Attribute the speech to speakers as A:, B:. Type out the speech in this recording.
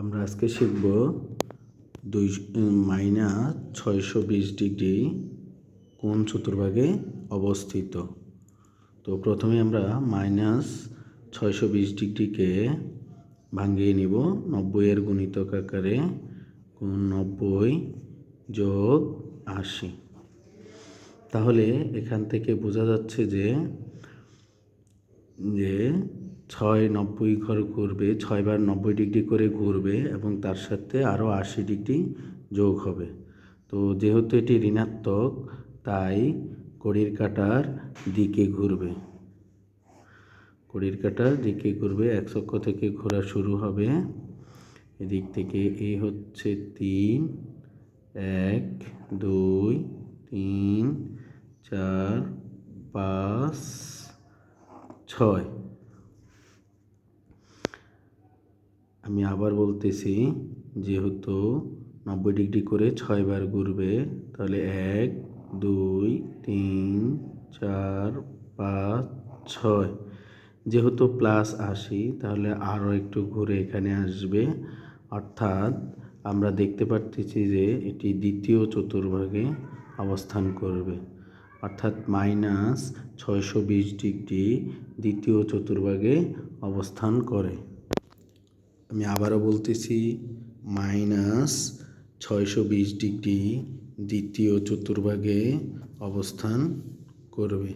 A: আমরা আজকে শিখব দুই মাইনাস ছয়শো বিশ ডিগ্রি কোন চতুর্ভাগে অবস্থিত। তো প্রথমে আমরা মাইনাস ছয়শো বিশ ডিগ্রিকে ভাঙিয়ে নিব নব্বইয়ের গুণিতক আকারে নব্বই যোগ আশি। তাহলে এখান থেকে বোঝা যাচ্ছে যে যে ছয় নব্বই ঘর ঘুরবে ছয়বার নব্বই ডিগ্রি করে ঘুরবে এবং তার সাথে আরও আশি ডিগ্রি যোগ হবে। তো যেহেতু এটি ঋণাত্মক, তাই ঘড়ির কাঁটার দিকে ঘুরবে। ঘড়ির কাঁটার দিকে ঘুরবে, এক চক্র থেকে ঘোরা শুরু হবে। এদিক থেকে এ হচ্ছে তিন, এক, দুই, তিন, চার, পাঁচ, ছয়। আমি আবার বলতেছি, যেহেতু নব্বই ডিগ্রি করে ছয়বার ঘুরবে, তাহলে এক, দুই, তিন, চার, পাঁচ, ছয়। যেহেতু প্লাস আশি, তাহলে আরও একটু ঘুরে এখানে আসবে। অর্থাৎ আমরা দেখতে পারতেছি যে এটি দ্বিতীয় চতুর্ভাগে অবস্থান করবে। অর্থাৎ মাইনাস ছয়শো বিশ ডিগ্রি দ্বিতীয় চতুর্ভাগে অবস্থান করে। আমি আবারও বলতেছি মাইনাস ছয়শো বিশ ডিগ্রি দ্বিতীয় চতুর্ভাগে অবস্থান করবে।